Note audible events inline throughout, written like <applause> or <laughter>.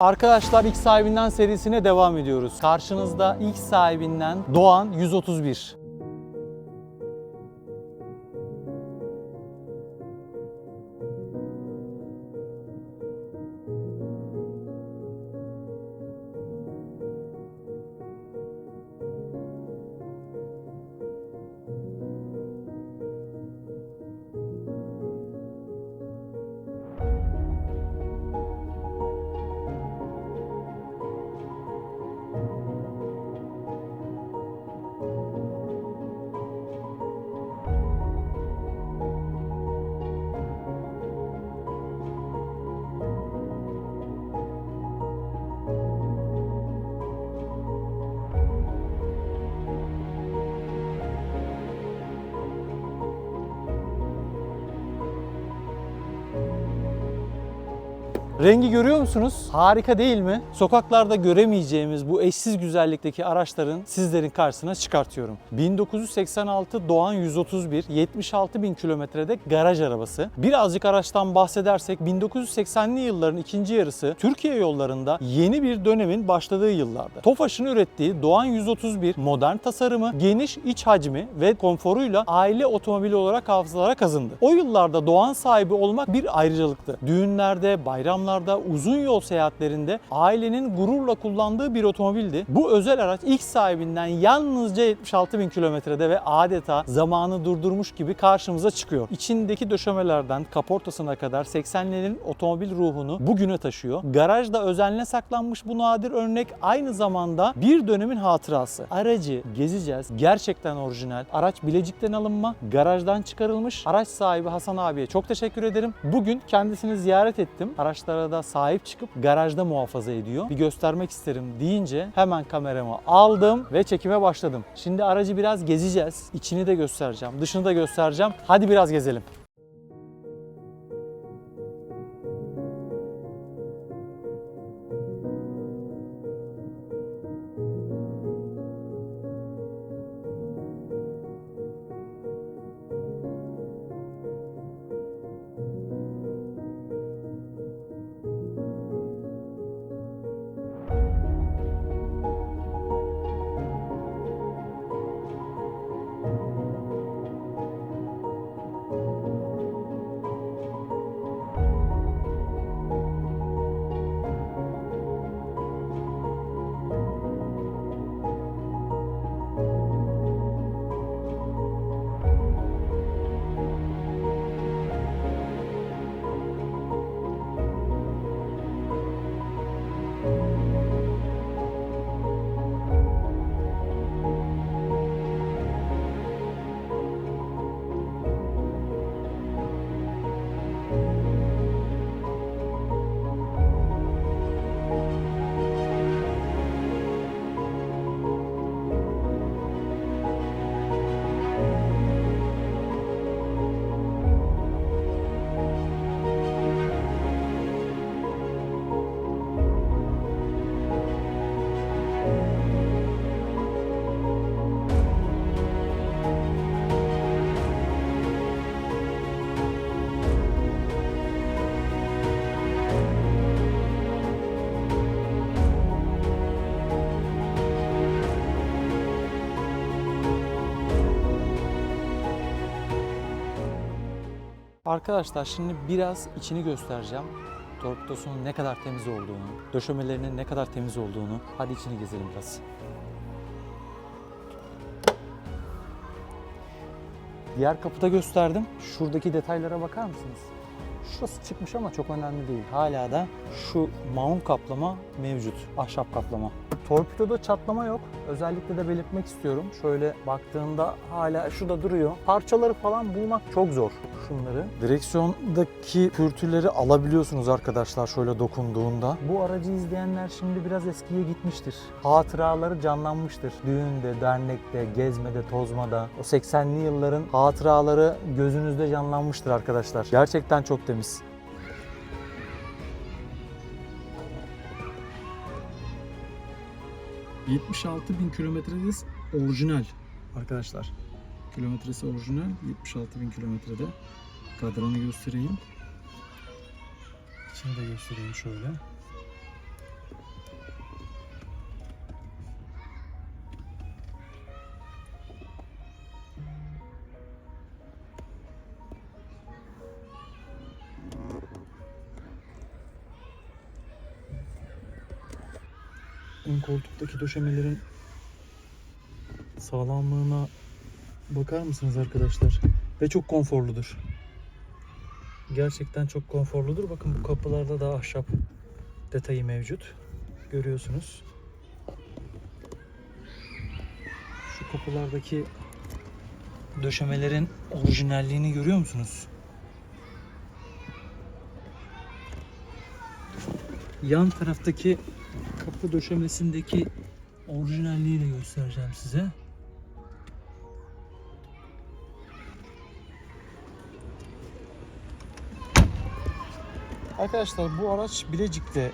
Arkadaşlar ilk sahibinden serisine devam ediyoruz. Karşınızda ilk sahibinden Doğan 131. Rengi görüyor musunuz? Harika değil mi? Sokaklarda göremeyeceğimiz bu eşsiz güzellikteki araçların sizlerin karşısına çıkartıyorum. 1986 Doğan 131, 76 bin kilometrede garaj arabası. Birazcık araçtan bahsedersek 1980'li yılların ikinci yarısı Türkiye yollarında yeni bir dönemin başladığı yıllarda. Tofaş'ın ürettiği Doğan 131 modern tasarımı, geniş iç hacmi ve konforuyla aile otomobili olarak hafızalara kazındı. O yıllarda Doğan sahibi olmak bir ayrıcalıktı. Düğünlerde, bayramlarda, uzun yol seyahatlerinde ailenin gururla kullandığı bir otomobildi. Bu özel araç ilk sahibinden yalnızca 76 bin kilometrede ve adeta zamanı durdurmuş gibi karşımıza çıkıyor. İçindeki döşemelerden kaportasına kadar 80'lerin otomobil ruhunu bugüne taşıyor. Garajda özenle saklanmış bu nadir örnek aynı zamanda bir dönemin hatırası. Aracı gezeceğiz. Gerçekten orijinal. Araç Bilecik'ten alınma. Garajdan çıkarılmış. Araç sahibi Hasan abiye çok teşekkür ederim. Bugün kendisini ziyaret ettim. Araçlara da sahip çıkıp garajda muhafaza ediyor. Bir göstermek isterim deyince hemen kameramı aldım ve çekime başladım. Şimdi aracı biraz gezeceğiz. İçini de göstereceğim. Dışını da göstereceğim. Hadi biraz gezelim. Arkadaşlar şimdi biraz içini göstereceğim. Torpidosunun ne kadar temiz olduğunu, döşemelerinin ne kadar temiz olduğunu. Hadi içini gezelim biraz. Diğer kapıda gösterdim. Şuradaki detaylara bakar mısınız? Şurası çıkmış ama çok önemli değil. Hala da şu maun kaplama mevcut. Ahşap kaplama. Torpidoda çatlama yok. Özellikle de belirtmek istiyorum. Şöyle baktığında hala şurada duruyor. Parçaları falan bulmak çok zor şunları. Direksiyondaki pürtüleri alabiliyorsunuz arkadaşlar şöyle dokunduğunda. Bu aracı izleyenler şimdi biraz eskiye gitmiştir. Hatıraları canlanmıştır. Düğünde, dernekte, gezmede, tozmada. O 80'li yılların hatıraları gözünüzde canlanmıştır arkadaşlar. Gerçekten çok temiz. ...76 bin kilometrede orijinal arkadaşlar. Kilometresi orijinal 76 bin kilometrede. Kadranı göstereyim. İçini de göstereyim şöyle. Ön koltuktaki döşemelerin sağlamlığına bakar mısınız arkadaşlar? Ve çok konforludur. Gerçekten çok konforludur. Bakın bu kapılarda da ahşap detayı mevcut. Görüyorsunuz. Şu kapılardaki döşemelerin orijinalliğini görüyor musunuz? Yan taraftaki kapı döşemesindeki orijinalliği de göstereceğim size. Arkadaşlar bu araç Bilecik'te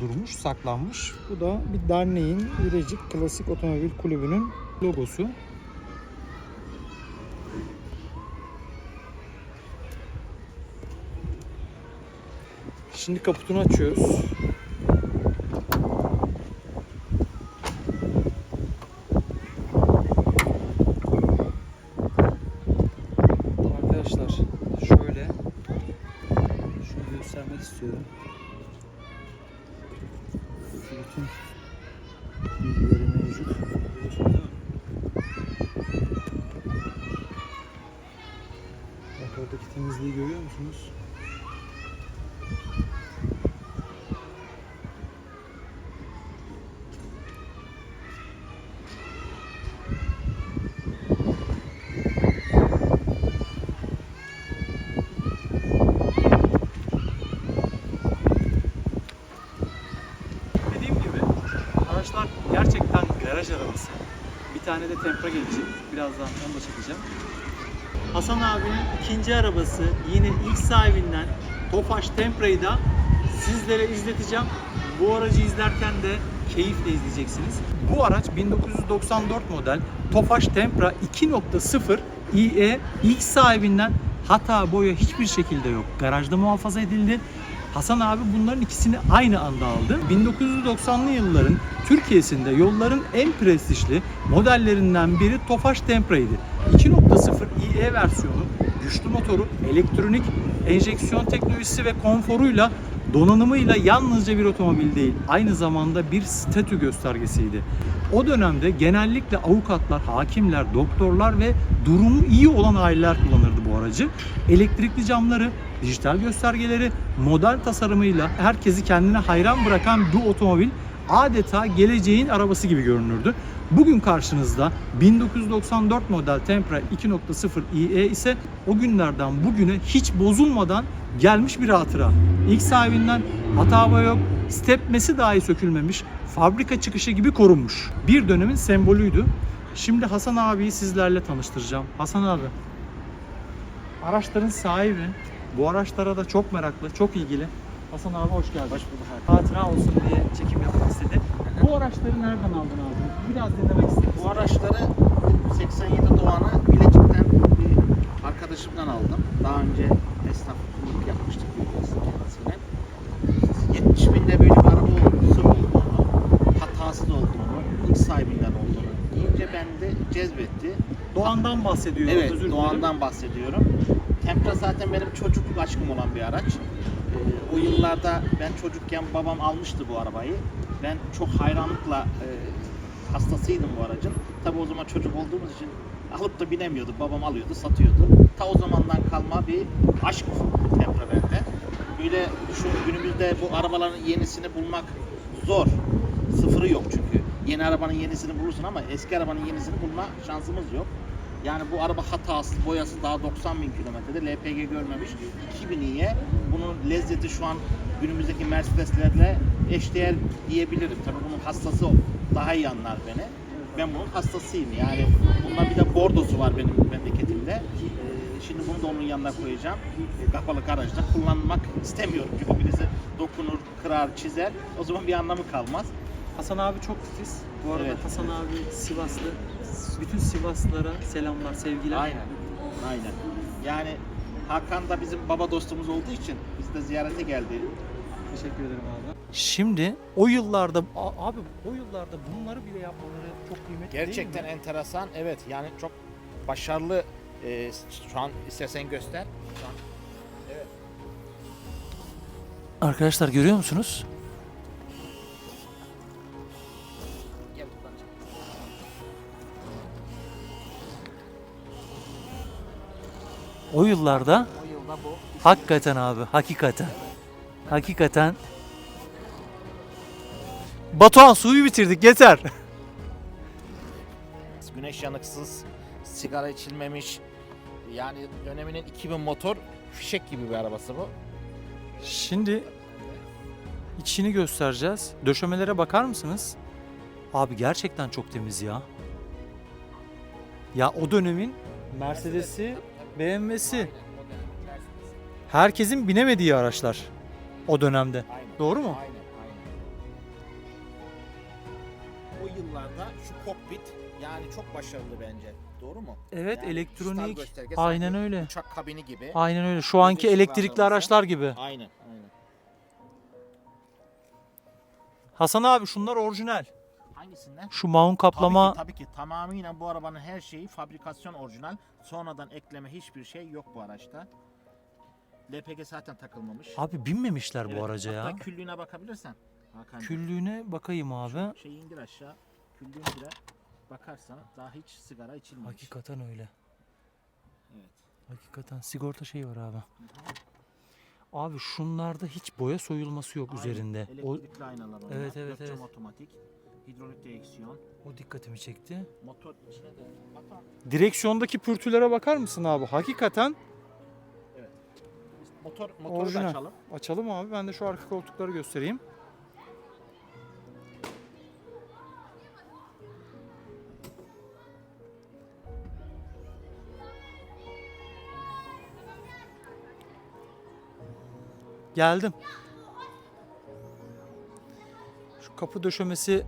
durmuş, saklanmış. Bu da bir derneğin Bilecik Klasik Otomobil Kulübü'nün logosu. Şimdi kaputunu açıyoruz. Arkadaşlar şöyle şunu göstermek istiyorum. Şu bütün bilgileri mevcut. Görüyorsunuz değil mi? Bak oradaki temizliği görüyor musunuz? Dediğim gibi araçlar gerçekten garaj arabası. Bir tane de Tempra gelecek. Birazdan onu da çekeceğim. Hasan abinin ikinci arabası yine ilk sahibinden Tofaş Tempra'yı da sizlere izleteceğim. Bu aracı izlerken de keyifle izleyeceksiniz. Bu araç 1994 model Tofaş Tempra 2.0 IE ilk sahibinden hata boya hiçbir şekilde yok. Garajda muhafaza edildi. Hasan abi bunların ikisini aynı anda aldı. 1990'lı yılların Türkiye'sinde yolların en prestijli modellerinden biri Tofaş Tempra'ydı. 2.0 IE versiyonu güçlü motoru, elektronik enjeksiyon teknolojisi ve konforuyla donanımıyla yalnızca bir otomobil değil, aynı zamanda bir statü göstergesiydi. O dönemde genellikle avukatlar, hakimler, doktorlar ve durumu iyi olan aileler kullanırdı aracı. Elektrikli camları, dijital göstergeleri, model tasarımıyla herkesi kendine hayran bırakan bu otomobil adeta geleceğin arabası gibi görünürdü. Bugün karşınızda 1994 model Tempra 2.0 IE ise o günlerden bugüne hiç bozulmadan gelmiş bir hatıra. İlk sahibinden hata yok, stepmesi dahi sökülmemiş, fabrika çıkışı gibi korunmuş. Bir dönemin sembolüydü. Şimdi Hasan abiyi sizlerle tanıştıracağım. Hasan abi, araçların sahibi, bu araçlara da çok meraklı, çok ilgili. Hasan abi hoş geldin. Hoş bulduk abi. Hatıra olsun diye çekim yapmak istedi. Bu araçları nereden aldın abi? Biraz dinlemek istedim. Bu araçları 87 Doğan'ı Bilecik'ten bir arkadaşımdan aldım. Daha önce esnaflık yapmıştık biliyorsun kendisiyle. 70 binde böyle bir araba olması olduğunu, hatasız olduğunu, ilk sahibinden olduğunu deyince beni de cezbetti. Doğan'dan bahsediyor. Evet, özür. Doğan'dan bahsediyorum. Tempra zaten benim çocukluk aşkım olan bir araç. Ee, o yıllarda ben çocukken babam almıştı bu arabayı. Ben çok hayranlıkla e, hastasıydım bu aracın. Tabi o zaman çocuk olduğumuz için alıp da binemiyorduk. Babam alıyordu, satıyordu. Ta o zamandan kalma bir aşk Tempra bende. Böyle şu günümüzde bu arabaların yenisini bulmak zor. Sıfırı yok çünkü. Yeni arabanın yenisini bulursun ama eski arabanın yenisini bulma şansımız yok. Yani bu araba hatasız, boyası daha 90 bin kilometrede, LPG görmemiş 2000 iye. Bunun lezzeti şu an günümüzdeki Mercedeslerle eşdeğer diyebilirim. Tabii bunun hastası daha iyi anlar beni. Ben bunun hastasıyım. Yani bundan bir de bordosu var benim memleketimde. Ee, Şimdi bunu da onun yanına koyacağım. Kapalı garajda kullanmak istemiyorum. Çünkü birisi dokunur, kırar, çizer. O zaman bir anlamı kalmaz. Hasan abi çok titiz. Bu arada Evet. Hasan abi Sivaslı. Bütün Sivaslılara selamlar, sevgiler. Aynen. Aynen. Yani Hakan da bizim baba dostumuz olduğu için biz de ziyarete geldi. Teşekkür ederim abi. Şimdi o yıllarda a- abi o yıllarda bunları bile yapmaları çok kıymetli Gerçekten değil mi? enteresan. Evet yani çok başarılı. Ee, şu an istersen göster. Şu an Arkadaşlar görüyor musunuz? O yıllarda hakikaten abi hakikaten. Hakikaten. Batuhan suyu bitirdik yeter. <laughs> güneş yanıksız, sigara içilmemiş. Yani döneminin 2000 motor fişek gibi bir arabası bu. Şimdi içini göstereceğiz. Döşemelere bakar mısınız? Abi gerçekten çok temiz ya. Ya o dönemin Mercedes'i, BMW'si. Herkesin binemediği araçlar o dönemde. Aynen. Doğru mu? Aynen, aynen. O yıllarda şu kokpit yani çok başarılı bence. Doğru mu? Evet Yani elektronik. Aynen sanki öyle. Uçak kabini gibi. Aynen öyle. Şu anki elektrikli araçlar gibi. Aynen, aynen. Hasan abi şunlar orijinal. Hangisinden? Şu maun kaplama Tabii ki, tabii ki tamamıyla bu arabanın her şeyi fabrikasyon orijinal. Sonradan ekleme hiçbir şey yok bu araçta. LPG zaten takılmamış. Abi binmemişler bu araca ya. küllüğüne bakabilirsen. Hakan Küllüğüne bakayım abi. Şeyi indir aşağı. Küllüğünü bile bakarsan daha hiç sigara içilmemiş. Hakikaten öyle. Evet. Hakikaten sigorta şeyi var abi. Abi şunlarda hiç boya soyulması yok Aynen, üzerinde. O, Elektrikli aynalar onlar. Evet, evet, Dört cam evet. otomatik. Hidrolik direksiyon. o dikkatimi çekti. Motor içine de bakar. Direksiyondaki pürtülere bakar mısın abi? Hakikaten Motor, motoru Orijinal. da açalım. açalım abi. Ben de şu arka koltukları göstereyim. Geldim. Şu kapı döşemesi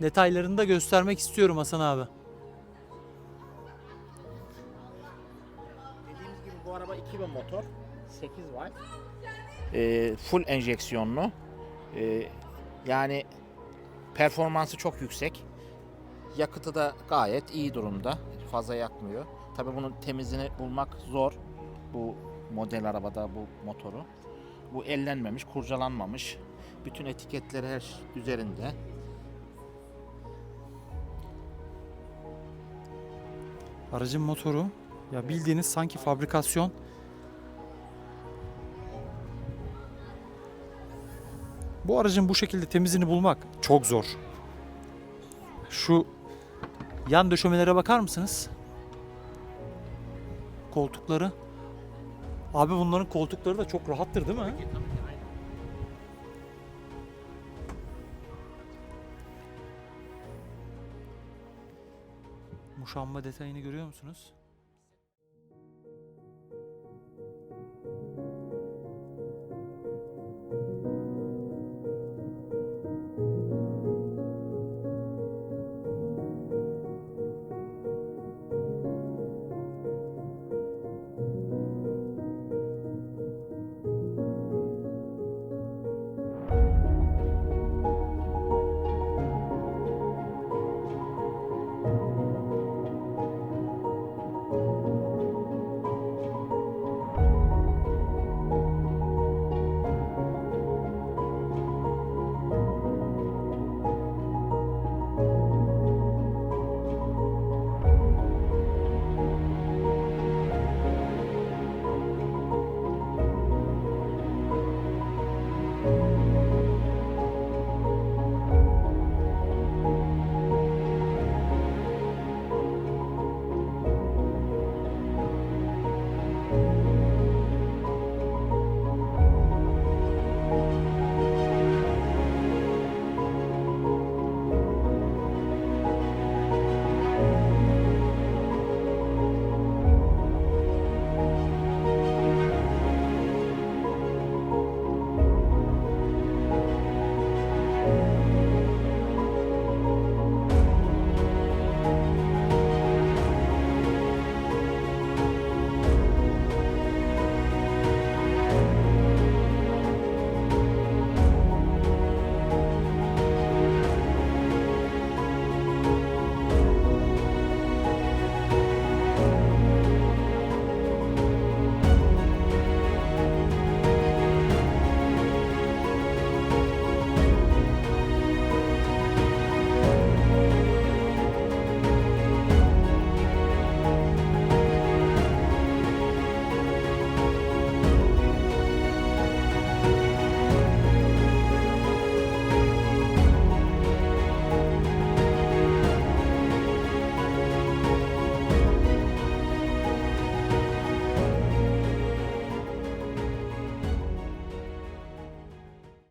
detaylarını da göstermek istiyorum Hasan abi. Dediğimiz gibi bu araba 2000 motor. 8 var. Ee, full enjeksiyonlu. Ee, yani performansı çok yüksek. Yakıtı da gayet iyi durumda. Fazla yakmıyor. Tabi bunun temizini bulmak zor. Bu model arabada bu motoru. Bu ellenmemiş, kurcalanmamış. Bütün etiketleri her şey üzerinde. Aracın motoru ya bildiğiniz sanki fabrikasyon. Bu aracın bu şekilde temizini bulmak çok zor. Şu yan döşemelere bakar mısınız? Koltukları. Abi bunların koltukları da çok rahattır değil mi? Muşamba detayını görüyor musunuz?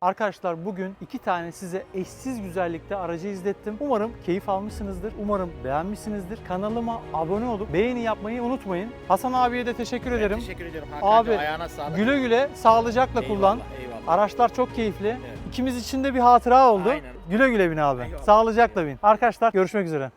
Arkadaşlar bugün iki tane size eşsiz güzellikte aracı izlettim. Umarım keyif almışsınızdır. Umarım beğenmişsinizdir. Kanalıma abone olup beğeni yapmayı unutmayın. Hasan abiye de teşekkür Ben ederim. teşekkür ediyorum Abi, Hakan'cığım. Ayağına sağlık. Güle güle sağlıcakla Eyvallah, kullan. Eyvallah. Araçlar çok keyifli. Evet. İkimiz için de bir hatıra oldu. Aynen. Güle güle bin abi. Eyvallah. Sağlıcakla bin. Arkadaşlar görüşmek üzere.